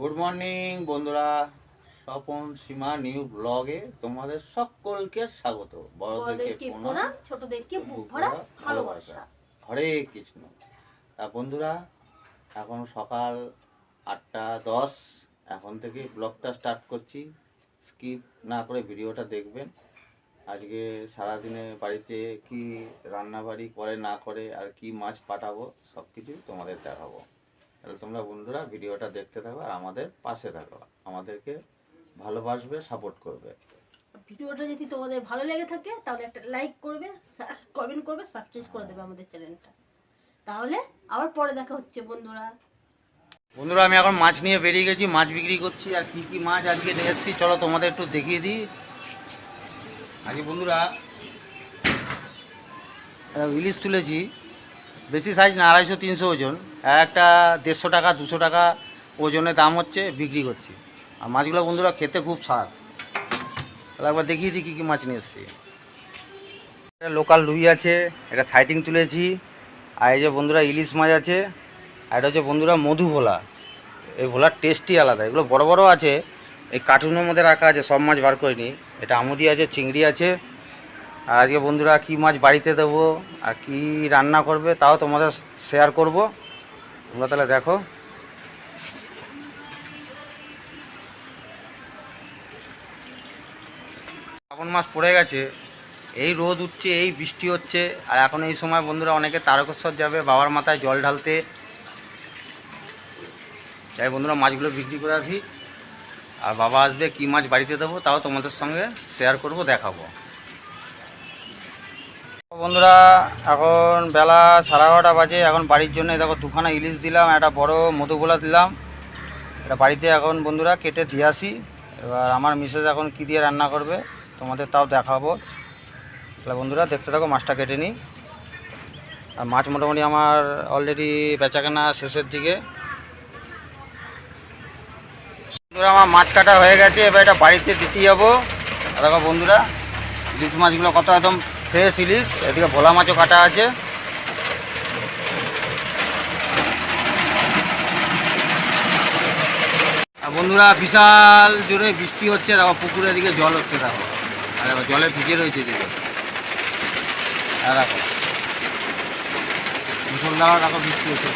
Good morning বন্ধুরা। স্বপন সীমা new ব্লগে তোমাদের সকলকে স্বাগত। বড়দেরকে বড়দেরকে প্রণাম প্রণাম ছোটদেরকে বুক ভরা ভালোবাসা। হরে কৃষ্ণ। তা বন্ধুরা এখন সকাল আটটা দশ। এখন থেকে ব্লগটা স্টার্ট করছি। স্কিপ না করে ভিডিওটা দেখবেন। আজকে সারাদিনে বাড়িতে কি রান্নাবাড়ি করে না করে আর কি মাছ পাঠাবো সব কিছুই তোমাদের দেখাবো। তাহলে তোমরা বন্ধুরা ভিডিওটা দেখতে থাকো আর আমাদের পাশে থাকো। আমাদেরকে ভালোবাসবে সাপোর্ট করবে। ভিডিওটা যদি তোমাদের ভালো লেগে থাকে তাহলে একটা লাইক করবে কমেন্ট করবে সাবস্ক্রাইব করে দেবে আমাদের চ্যানেলটা তাহলে আবার পরে দেখা হচ্ছে বন্ধুরা। বন্ধুরা আমি এখন মাছ নিয়ে বেরিয়ে গেছি মাছ বিক্রি করছি আর কি কি মাছ আজকে নিয়ে এসেছি চলো তোমাদের একটু দেখিয়ে দিই। আজকে বন্ধুরা ইলিশ তুলেছি বেশি সাইজ না আড়াইশো তিনশো ওজন। একটা দেড়শো টাকা, দুশো টাকা ওজনে দাম হচ্ছে, বিক্রি করছি। আর মাছগুলো বন্ধুরা খেতে খুব স্বাদ। তাহলে একবার দেখিয়ে দিই কী কী মাছ নিয়ে এসেছি। লোকাল রুই আছে, এটা সাইটিং তুলেছি, আর এই যে বন্ধুরা ইলিশ মাছ আছে, আর এটা হচ্ছে বন্ধুরা মধু ভোলা। এই ভোলার টেস্টই আলাদা, এগুলো বড় বড় আছে, এই কার্টুনের মধ্যে রাখা আছে, সব মাছ বার করিনি। এটা আমুদি আছে, চিংড়ি আছে, আর আজকে বন্ধুরা কি মাছ বাড়িতে দেবো, আর কি রান্না করবে, তাও তোমাদের শেয়ার করব। তোমরা তাহলে দেখো। শ্রাবণ মাস পড়ে গেছে, এই রোদ উঠছে, এই বৃষ্টি হচ্ছে, আর এখন এই সময় বন্ধুরা অনেকে তারকেশ্বর যাবে, বাবার মাথায় জল ঢালতে। তাই বন্ধুরা, মাছগুলো বিক্রি করে আসি। আর বাবা আসবে, কি মাছ বাড়িতে দেবো, তাও তোমাদের সঙ্গে শেয়ার করব, দেখাবো। বন্ধুরা, এখন বেলা সাড়ে এগারোটা বাজে। এখন বাড়ির জন্য দেখো দুখানা ইলিশ দিলাম, একটা বড় মধুগোলা দিলাম। এটা বাড়িতে এখন বন্ধুরা কেটে দিয়ে আসি। এবার আমার মিসেস এখন কী দিয়ে রান্না করবে, তোমাদের তাও দেখাবো। তাহলে বন্ধুরা, দেখতে থাকো, মাছটা কেটে নিই। আর মাছ মোটামুটি আমার অলরেডি বেচাকেনা শেষের দিকে। বন্ধুরা, আমার মাছ কাটা হয়ে গেছে। এবার এটা বাড়িতে দিতে যাব। দেখো বন্ধুরা, ইলিশ মাছগুলো কত একদম ফ্রেশ ইলিশ, এদিকে ভোলা মাছও কাটা আছে। বন্ধুরা, বিশাল জোরে বৃষ্টি হচ্ছে, দেখো পুকুরের দিকে জল হচ্ছে, দেখো। আর দেখো, জলে ভিজে রয়েছে আর দেখো, মুসলধারা দেখো বৃষ্টি হচ্ছে।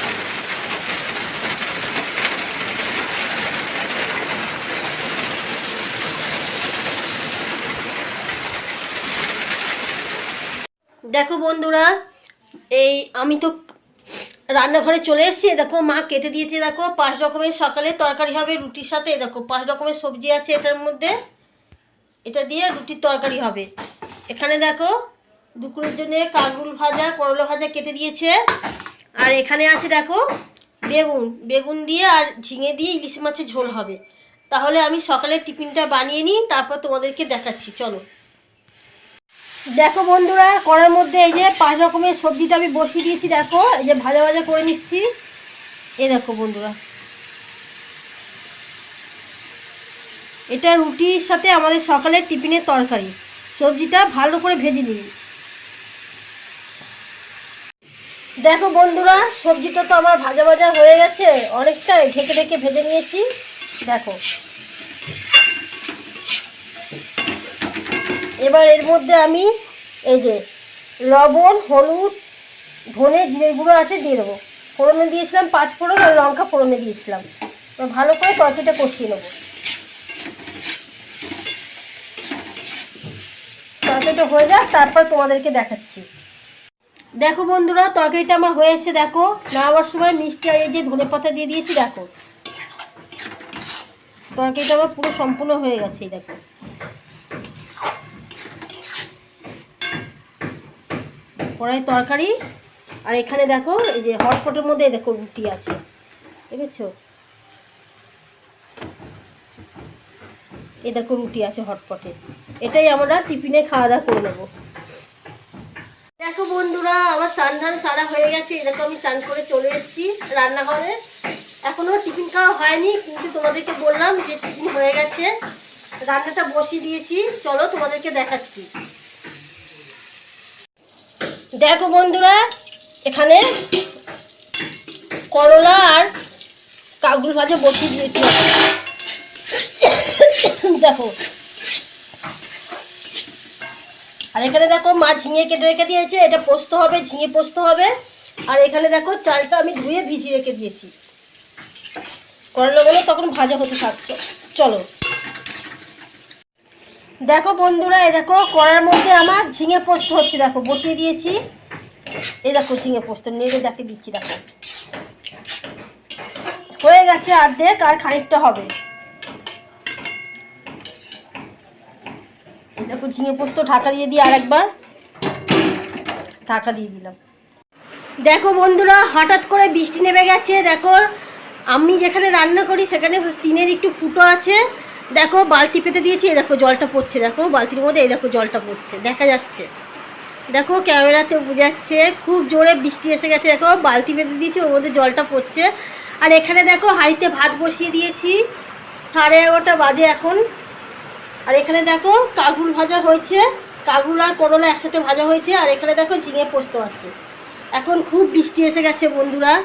দেখো বন্ধুরা, এই আমি তো রান্নাঘরে চলে এসেছি দেখো মা কেটে দিয়েছে, দেখো পাঁচ রকমের সকালে তরকারি হবে, রুটির সাথে দেখো পাঁচ রকমের সবজি আছে এটার মধ্যে। এটা দিয়ে রুটির তরকারি হবে। এখানে দেখো দুপুরের জন্য কাকরুল ভাজা, করলা ভাজা কেটে দিয়েছে। আর এখানে আছে দেখো বেগুন বেগুন দিয়ে আর ঝিঙে দিয়ে ইলিশ মাছের ঝোল হবে। তাহলে আমি সকালে টিফিনটা বানিয়ে নিই, তারপর তোমাদেরকে দেখাচ্ছি, চলো। দেখো বন্ধুরা করার মধ্যে এই যে পাঁচ রকমের সবজিটা আমি বসিয়ে দিয়েছি, দেখো, এই যে ভাজা ভাজা করে নিচ্ছি। এই দেখো বন্ধুরা। এটা রুটির সাথে আমাদের সকালের টিফিনের তরকারি। সবজিটা ভালো করে ভেজে নিই দেখো বন্ধুরা, সবজিটা তো আমার ভাজা ভাজা হয়ে গেছে, অনেকটাই ঢেকে ঢেকে ভেজে নিয়েছি। দেখো। এবার এর মধ্যে আমি এই যে লবণ, হলুদ, ধনে জিরে গুঁড়ো আছে দিয়ে দেবো। ফোড়নে দিয়েছিলাম পাঁচ ফোড়ন আর লঙ্কা ফোড়নে দিয়েছিলাম। ভালো করে তরকারিটা কষিয়ে নেব। তরকারিটা হয়ে যাক, তারপর তোমাদেরকে দেখাচ্ছি। দেখো বন্ধুরা, তরকারিটা আমার হয়ে এসে দেখো। নামাবার সময় মিষ্টি আর এই যে ধনে পাতা দিয়ে দিয়েছি, দেখো। তরকারিটা আমার পুরো সম্পূর্ণ হয়ে গেছে দেখো। কড়াই তরকারি। আর এখানে দেখো, এই যে হটপটের মধ্যে দেখো রুটি আছে। দেখেছ? এই দেখো রুটি আছে হটপটে। এটাই আমরা টিফিনে খাওয়া দাওয়া করে নেব। দেখো বন্ধুরা, আমার স্নান ধান সারা হয়ে গেছে। দেখো আমি চান করে চলে এসেছি রান্নাঘরে। এখনও টিফিন খাওয়া হয়নি, কিন্তু তোমাদেরকে বললাম যে টিফিন হয়ে গেছে। রান্নাটা বসিয়ে দিয়েছি। চলো তোমাদেরকে দেখাচ্ছি। দেখো বন্ধুরা, এখানে করলা আর কাকুল ভাজা বসিয়ে দিয়েছি দেখো। আর এখানে দেখো মাছ ঝিঙে কেটে রেখে দিয়েছে, এটা পোস্ত হবে, ঝিঙে পোস্ত হবে। আর এখানে দেখো চালটা আমি ধুয়ে ভিজিয়ে রেখে দিয়েছি। করলা বলে তখন ভাজা হতে থাকতো চলো। দেখো বন্ধুরা, এই দেখো, কড়ার মধ্যে আমার ঝিঙে পোস্ত হচ্ছে, দেখো, বসিয়ে দিয়েছি। এই দেখো ঝিঙে পোস্ত, নেড়ে দেখে দিচ্ছি, দেখো। হয়ে গেছে অর্ধেক, আর খানিকটা হবে। এই দেখো ঝিঙে পোস্ত, ঢাকা দিয়ে দিই আরেকবার। ঢাকা দিয়ে দিলাম। দেখো বন্ধুরা, হঠাৎ করে বৃষ্টি নেমে গেছে, দেখো। আমি যেখানে রান্না করি, সেখানে টিনের একটু ফুটো আছে। দেখো, বালতি পেতে দিয়েছি, এই দেখো জলটা পড়ছে, দেখো, বালতির মধ্যে এই দেখো জলটা পড়ছে, দেখা যাচ্ছে। দেখো, ক্যামেরাতে বোঝাচ্ছে খুব জোরে বৃষ্টি এসে গেছে, দেখো, বালতি পেতে দিয়েছি, ওর মধ্যে জলটা পড়ছে। আর এখানে দেখো, হাঁড়িতে ভাত বসিয়ে দিয়েছি, সাড়ে এগারোটা বাজে এখন। আর এখানে দেখো কাগুল ভাজা হয়েছে কাগুল আর করলা একসাথে ভাজা হয়েছে, আর এখানে দেখো ঝিঙে পোস্ত আছে। এখন খুব বৃষ্টি এসে গেছে, বন্ধুরা।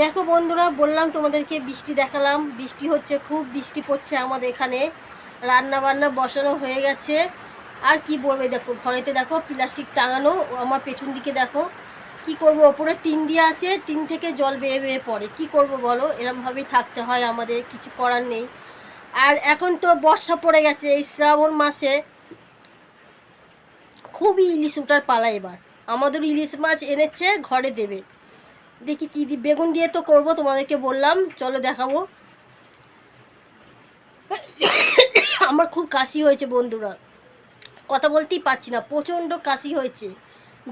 দেখো বন্ধুরা, বললাম তোমাদেরকে বৃষ্টি দেখালাম। বৃষ্টি হচ্ছে, খুব বৃষ্টি পড়ছে আমাদের এখানে। রান্না বান্না বসানো হয়ে গেছে। আর কি বলবে দেখো, ঘরেতে দেখো প্লাস্টিক টাঙানো, আমার পেছন দিকে দেখো। কি করব, ওপরে টিন দিয়ে আছে, টিন থেকে জল বেয়ে বেয়ে পড়ে। কি করব বলো, এরমভাবেই থাকতে হয় আমাদের, কিছু করার নেই। আর এখন তো বর্ষা পড়ে গেছে, এই শ্রাবণ মাসে খুবই ইলিশ উঠার পালা এবার। আমাদের ইলিশ মাছ এনেছে, ঘরে দেবে। দেখি কি দি বেগুন দিয়ে তো করব, তোমাদেরকে বললাম। চলো দেখাবো। আমার খুব কাশি হয়েছে বন্ধুরা। কথা বলতেই পারছি না, প্রচণ্ড কাশি হয়েছে।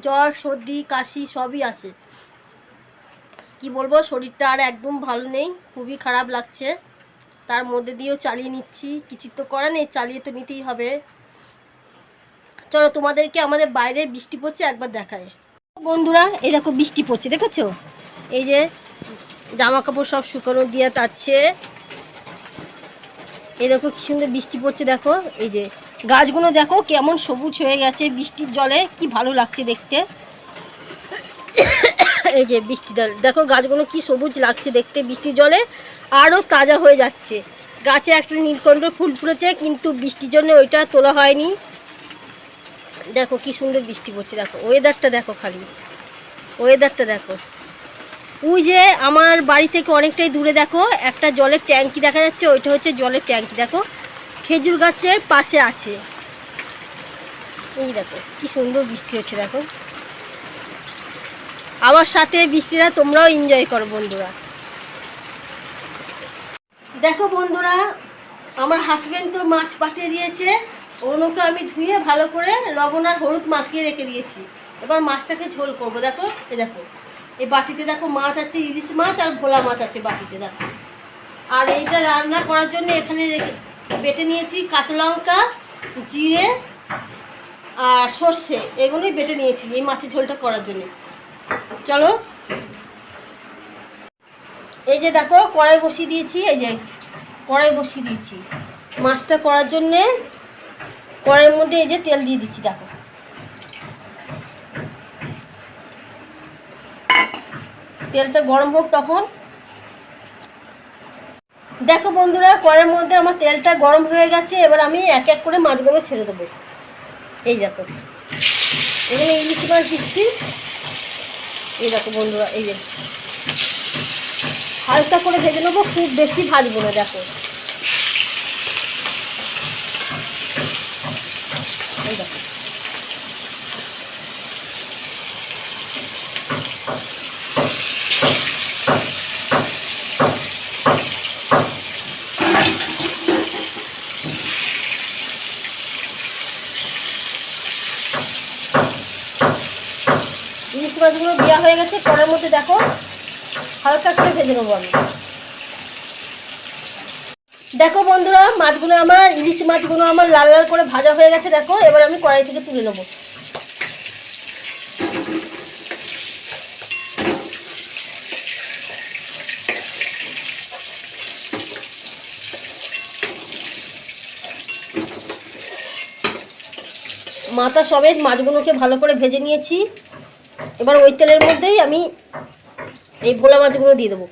জ্বর, সর্দি, কাশি সবই আছে। কি বলব, শরীরটা আর একদম ভালো নেই, খুবই খারাপ লাগছে। তার মধ্যে দিয়েও চালিয়ে নিচ্ছি, কিছু তো করার নেই, চালিয়ে তো নিতেই হবে। চলো তোমাদেরকে আমাদের বাইরে বৃষ্টি পড়ছে, একবার দেখায় বন্ধুরা এরকম বৃষ্টি পড়ছে, দেখেছ? এই যে জামা কাপড় সব শুকানো দিয়ে তাচ্ছে। এই দেখো কি সুন্দর বৃষ্টি পড়ছে, দেখো। এই যে গাছগুলো দেখো কেমন সবুজ হয়ে গেছে বৃষ্টির জলে, কি ভালো লাগছে দেখতে। এই যে বৃষ্টি জল, দেখো গাছগুলো কি সবুজ লাগছে দেখতে বৃষ্টির জলে আরও তাজা হয়ে যাচ্ছে। গাছে একটা নীলকণ্ঠ ফুল ফুটেছে, কিন্তু বৃষ্টির জন্য ওইটা তোলা হয়নি। দেখো কি সুন্দর বৃষ্টি পড়ছে, দেখো। ওয়েদারটা দেখো খালি। ওয়েদারটা দেখো। ওই যে আমার বাড়ি থেকে অনেকটাই দূরে দেখো, একটা জলের ট্যাঙ্কি দেখা যাচ্ছে, ওইটা হচ্ছে জলের ট্যাঙ্কি, দেখো। খেজুর গাছের পাশে আছে। এই দেখো, কি সুন্দর বৃষ্টি হচ্ছে, দেখো। আমার সাথে বৃষ্টিটা তোমরাও এনজয় করো, বন্ধুরা। দেখো, বন্ধুরা, আমার হাজব্যান্ড তো মাছ পাঠিয়ে দিয়েছে। ওগুলোকে আমি ধুয়ে ভালো করে লবণ আর হলুদ মাখিয়ে রেখে দিয়েছি। এবার মাছটাকে ঝোল করব, দেখো, এই দেখো। এই বাটিতে দেখো মাছ আছে, ইলিশ মাছ আর ভোলা মাছ আছে বাটিতে, দেখো। আর এইটা রান্না করার জন্য এখানে রেখে বেটে নিয়েছি কাঁচা লঙ্কা, জিরে আর সর্ষে, এগুলোই বেটে নিয়েছি এই মাছের ঝোলটা করার জন্য। চলো। এই যে দেখো, কড়াই বসিয়ে দিয়েছি, এই যে কড়াই বসিয়ে দিয়েছি। মাছটা করার জন্যে কড়াইয়ের মধ্যে এই যে তেল দিয়ে দিচ্ছি, দেখো। তেলটা গরম হোক তখন। দেখো বন্ধুরা কড়ের মধ্যে আমার তেলটা গরম হয়ে গেছে, এবার আমি এক এক করে মাছগুলো ছেড়ে দেবো। এই দেখো, এখানে ইলিশ মাছ দিচ্ছি। এই দেখো বন্ধুরা, এই যে। হালকা করে ভেজে নেব, খুব বেশি ভাজবো না, দেখো এই দেখো ইলিশ মাছগুলো দেওয়া হয়ে গেছে, কড়ার মধ্যে দেখো হালকা করে ভেজে নেব আমি। দেখো বন্ধুরা, মাছগুলো আমার, ইলিশ মাছগুলো আমার লাল লাল করে ভাজা হয়ে গেছে, দেখো, এবার আমি কড়াই থেকে তুলে নেব। মাথা সমেত মাছগুলোকে ভালো করে ভেজে নিয়েছি। এবার ওই তেলের মধ্যেই আমি এই ভোলা মাছগুলো দিয়ে দেবো।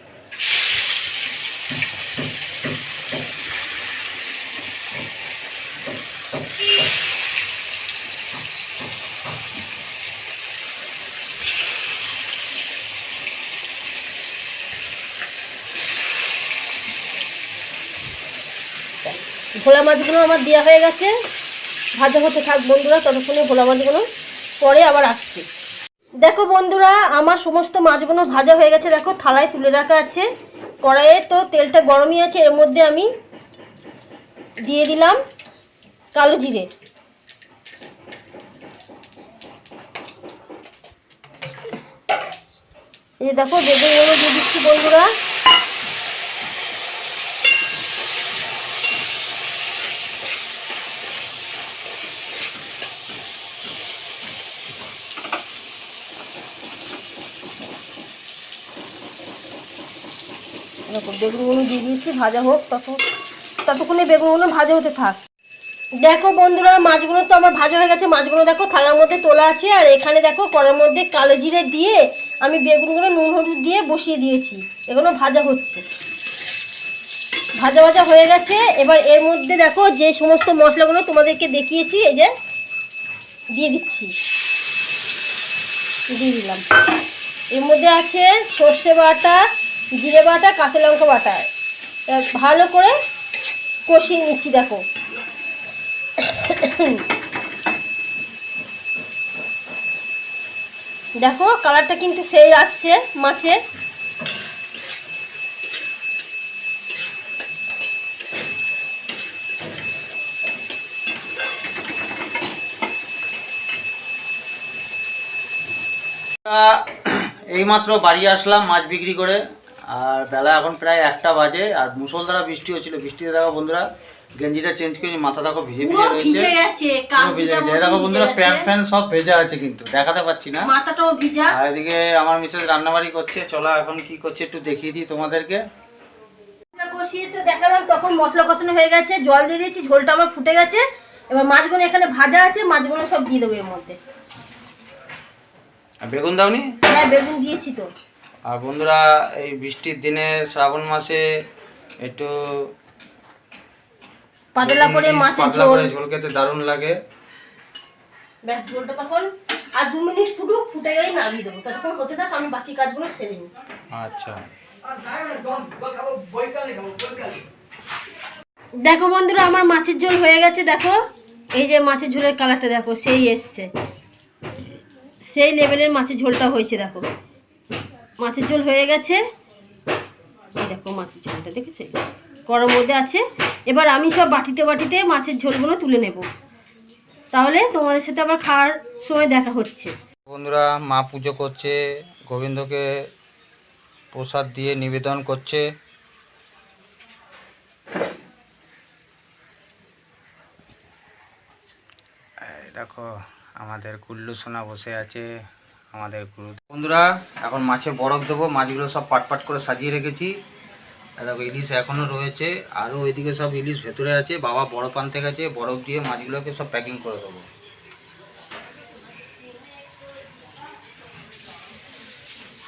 ভোলা মাছগুলো আমার দেওয়া হয়ে গেছে। ভাজা হতে থাক বন্ধুরা, ততক্ষণে ভোলা মাছগুলো পরে আবার আসছে। দেখো বন্ধুরা, আমার সমস্ত মাছগুলো ভাজা হয়ে গেছে। দেখো, থালায় তুলে রাখা আছে। কড়াইয়ে তো তেলটা গরমই আছে, এর মধ্যে আমি দিয়ে দিলাম কালো জিরে। এই দেখো বেগুনগুলো দিয়ে দিচ্ছি বন্ধুরা। বেগুনগুলো দিয়ে দিয়েছি, ভাজা হোক, তত ততক্ষণে বেগুনগুলো ভাজা হতে থাক। দেখো বন্ধুরা, মাছগুলো তো আমার ভাজা হয়ে গেছে। মাছগুলো দেখো থালার মধ্যে তোলা আছে, আর এখানে দেখো কড়ার মধ্যে কালো জিরে দিয়ে আমি বেগুনগুলো নুন হলুদ দিয়ে বসিয়ে দিয়েছি। এগুলো ভাজা হচ্ছে। ভাজা ভাজা হয়ে গেছে। এবার এর মধ্যে দেখো যে সমস্ত মশলাগুলো তোমাদেরকে দেখিয়েছি, এই যে দিয়ে দিচ্ছি। দিয়ে দিলাম। এর মধ্যে আছে সর্ষে বাটা জিরে বাটা, কাঁচা লঙ্কা বাটা। ভালো করে কষিয়ে নিচ্ছি, দেখো। দেখো, কালারটা কিন্তু সেই আসছে মাছের তা এইমাত্র বাড়ি আসলাম, মাছ বিক্রি করে। আর বেলা এখন প্রায় একটা বাজে আর মুসলধারা বৃষ্টি হচ্ছিল। বৃষ্টিতে দেখো বন্ধুরা গেঞ্জিটা চেঞ্জ করে মাথা দেখো ভিজে ভিজে রয়েছে। ভিজে গেছে দেখো বন্ধুরা প্যান্ট ফ্যান সব ভেজা আছে কিন্তু দেখাতে পাচ্ছি না। মাথাটাও ভিজা। আর এদিকে আমার মিসেস রান্নাবাড়ি করছে চলো এখন কি করছে একটু দেখিয়ে দিই তোমাদেরকে। কষিয়ে তো দেখালাম তখন মশলা কষানো হয়ে গেছে জল দিয়ে দিয়েছি ঝোলটা আমার ফুটে গেছে। এবার মাছগুলো এখানে ভাজা আছে মাছগুলো সব দিয়ে দেবো এর মধ্যে। বেগুন দাওনি? হ্যাঁ বেগুন দিয়েছি তো। আর বন্ধুরা এই বৃষ্টির দিনে শ্রাবণ মাসে একটু পাতলা করে মাছের পাতলা ঝোল। করে ঝোল খেতে দারুণ লাগে। ব্যাস ঝোলটা তখন আর দু মিনিট ফুটুক ফুটে গেলেই নামিয়ে দেবো। ততক্ষণ হতে থাক আমি বাকি কাজগুলো সেরে নিই। আচ্ছা। দেখো বন্ধুরা আমার মাছের ঝোল হয়ে গেছে দেখো। এই যে মাছের ঝোলের কালারটা দেখো সেই এসছে। সেই লেভেলের মাছের ঝোলটা হয়েছে দেখো। মাছের ঝোল হয়ে গেছে। এই দেখো মাছের ঝোলটা, দেখেছ? গরম মধ্যে আছে। এবার আমি সব বাটিতে বাটিতে মাছের ঝোলগুলো তুলে নেব। তাহলে তোমাদের সাথে আবার খাওয়ার সময় দেখা হচ্ছে। বন্ধুরা, মা পুজো করছে, গোবিন্দকে প্রসাদ দিয়ে নিবেদন করছে। দেখো, আমাদের কুল্লু সোনা বসে আছে। আমাদের গুরু। বন্ধুরা, এখন মাছে বরফ দেবো, মাছগুলো সব পাট পাট করে সাজিয়ে রেখেছি। দেখো, ইলিশ এখনও রয়েছে। আরও ওইদিকে সব ইলিশ ভেতরে আছে, বাবা বরফ আনতে গেছে, বরফ দিয়ে মাছগুলোকে সব প্যাকিং করে দেবো।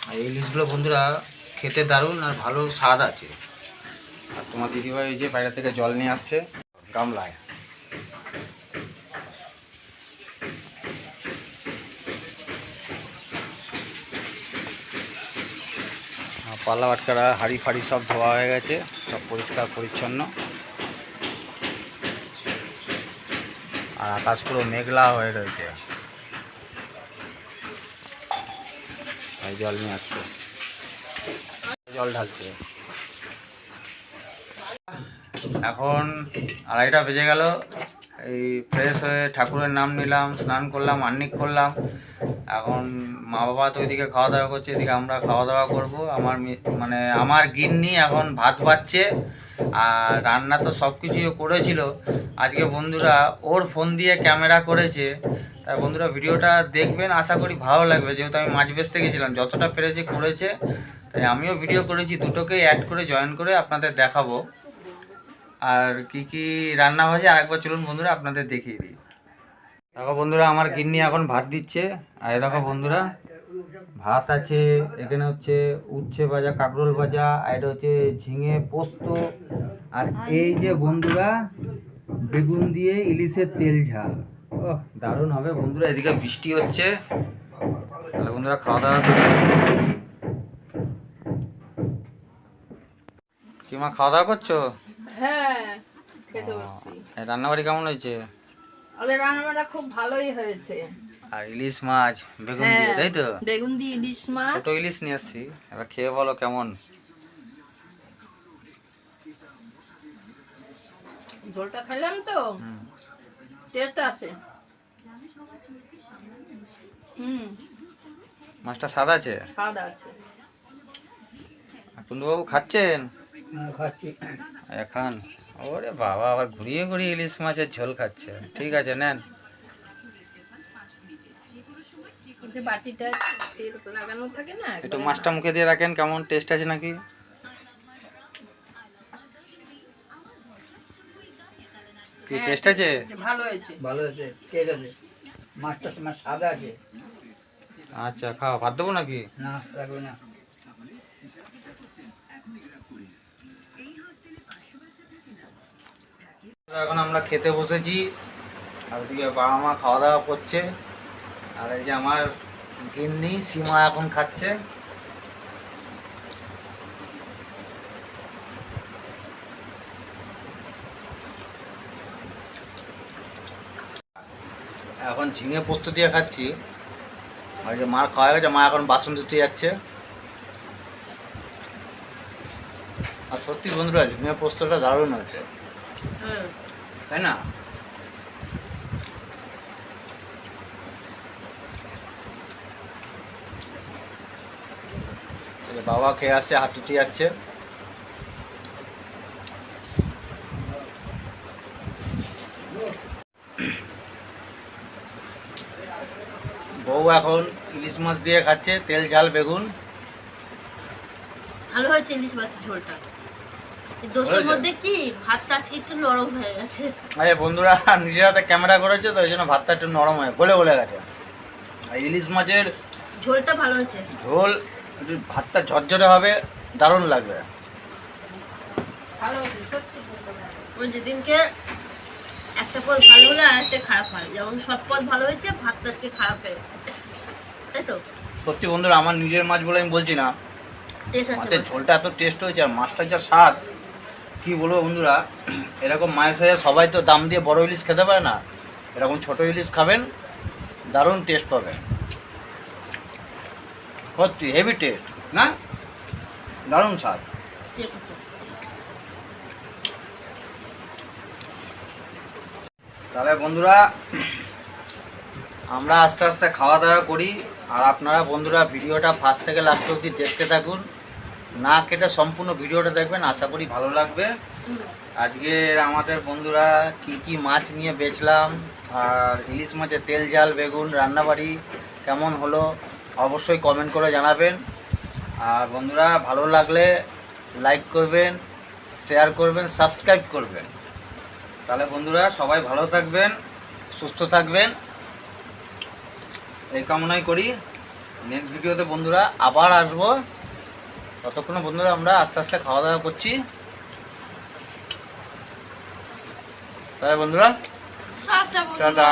আর ইলিশগুলো বন্ধুরা, খেতে দারুণ আর ভালো স্বাদ আছে। আর তোমার দিদিভাই এই যে বাইরে থেকে জল নিয়ে আসছে, গামলায়। পাল্লা বাটকারা, হাড়ি ফাড়ি সব ধোয়া হয়ে গেছে, সব পরিষ্কার পরিচ্ছন্ন। আর আকাশ পুরো মেঘলা হয়ে রয়েছে। জল নিয়ে আসছে। জল ঢালছে। এখন আড়াইটা বেজে গেল। এই ফ্রেশ হয়ে ঠাকুরের নাম নিলাম, স্নান করলাম আন্নিক করলাম। এখন মা বাবা তো ওইদিকে খাওয়া দাওয়া করছে, এদিকে আমরা খাওয়া দাওয়া করব। আমার মানে আমার গিন্নি এখন ভাত পাচ্ছে, আর রান্না তো সব কিছুই করেছিল। আজকে বন্ধুরা ওর ফোন দিয়ে ক্যামেরা করেছে। তাই বন্ধুরা ভিডিওটা দেখবেন, আশা করি ভালো লাগবে। যেহেতু আমি মাছ বেচতে গেছিলাম, যতটা পেরেছি করেছে। তাই আমিও ভিডিও করেছি দুটোকেই অ্যাড করে জয়েন করে আপনাদের দেখাবো। আর কি কি রান্না হয়েছে, আরেকবার চলুন বন্ধুরা আপনাদের দেখিয়ে দিই। দেখো বন্ধুরা আমার গিন্নি এখন ভাত দিচ্ছে। আর দেখো বন্ধুরা ভাত আছে এখানে হচ্ছে উচ্ছে ভাজা কাঁকরোল ভাজা আর এটা হচ্ছে ঝিঙে পোস্ত। আর এই যে বন্ধুরা বেগুন দিয়ে ইলিশের তেল ঝাল। ওহ দারুণ হবে বন্ধুরা এদিকে বৃষ্টি হচ্ছে। তাহলে বন্ধুরা খাওয়া দাওয়া করি কি মা খাওয়া দাওয়া করছ? হ্যাঁ রান্নাবাড়ি কেমন হয়েছে? আমাদের রান্নাবান্না খুব ভালোই হয়েছে। আর ইলিশ মাছ বেগুন দিয়ে হ্যাঁ, তাই তো? বেগুন দিয়ে ইলিশ মাছ। ছোট ইলিশ নিয়ে আসছি এবার খেয়ে বলো কেমন? ঝোলটা খেলাম তো। হুম। টেস্ট আছে। হুম। মাছটা স্বাদ আছে? স্বাদ আছে। কুন্দুবাবু খাচ্ছেন? খাচ্ছি। এখন? ওরে বাবা আবার ঘুরিয়ে ঘুরিয়ে ইলিশ মাছের ঝোল খাচ্ছে। ঠিক আছে নেন। ওই যে বাটিটা তেল লাগানো থাকে না একটু মাছটা মুখে দিয়ে দেখেন কেমন টেস্ট আছে নাকি? কি টেস্ট আছে? ভালো হয়েছে। ভালো হয়েছে ঠিক আছে। মাছটা তোমার সাদা আছে। আচ্ছা খাও ভাত দেবো নাকি? না লাগবে না। এখন আমরা খেতে বসেছি। আর ওদিকে বাবা মা খাওয়া দাওয়া করছে। আর এই যে আমার গিন্নি সীমা এখন খাচ্ছে। এখন ঝিঙে পোস্ত দিয়ে খাচ্ছি। আর যে মার খাওয়া গেছে, মা এখন বাসন ধুতে যাচ্ছে। আর সত্যি বন্ধুরা, ঝিঙে পোস্তটা দারুণ হয়েছে। হ্যাঁ তাই না? বাবা খেয়ে আসছে হাত ধুতে যাচ্ছে বউ এখন ইলিশ মাছ দিয়ে খাচ্ছে, তেল, ঝাল, বেগুন। ভালো হয়েছে ইলিশ মাছের ঝোলটা। দোষের মধ্যে কি? ভাতটা আজকে একটু নরম হয়ে গেছে। আরে বন্ধুরা নিজের হাতে ক্যামেরা করেছে তো ওই জন্য ভাতটা একটু নরম হয়ে গলে গলে গেছে। আর ইলিশ মাছের ঝোলটা ভালো হয়েছে। ঝোল ভাতটা ঝরঝরে হবে দারুণ লাগবে। সত্যি খুব ভালো হয়েছে। ওই যেদিনকে একটা পদ ভালো হলে আর একটা খারাপ হয়। যেমন সব পদ ভালো হয়েছে ভাতটা আজকে খারাপ হয়ে তাই তো? সত্যি বন্ধুরা আমার নিজের মাছ বলে আমি বলছি না। মাছের। ঝোলটা এত টেস্ট হয়েছে আর মাছটার যা স্বাদ কি বলব বন্ধুরা? এরকম মাছ হয়ে সবাই তো দাম দিয়ে বড় ইলিশ খেতে পারে না। এরকম ছোট ইলিশ খাবেন দারুণ টেস্ট পাবেন। সত্যি হেভি টেস্ট না? দারুণ স্বাদ। তাহলে বন্ধুরা আমরা আস্তে আস্তে খাওয়া দাওয়া করি। আর আপনারা বন্ধুরা ভিডিওটা ফার্স্ট থেকে লাস্ট অবধি দেখতে থাকুন। না কেটে সম্পূর্ণ ভিডিওটা দেখবেন, আশা করি ভালো লাগবে। আজকের আমাদের বন্ধুরা কি কি মাছ নিয়ে বেচলাম, আর ইলিশ মাছের তেল, জাল, বেগুন, রান্নাবাড়ি কেমন হলো অবশ্যই কমেন্ট করে জানাবেন। আর বন্ধুরা, ভালো লাগলে লাইক করবেন শেয়ার করবেন সাবস্ক্রাইব করবেন। তাহলে বন্ধুরা, সবাই ভালো থাকবেন, সুস্থ থাকবেন। এই কামনাই করি। নেক্সট ভিডিওতে বন্ধুরা আবার আসব। ততক্ষণে বন্ধুরা আমরা আস্তে আস্তে খাওয়া দাওয়া করছি। তাহলে বন্ধুরা। টাটা।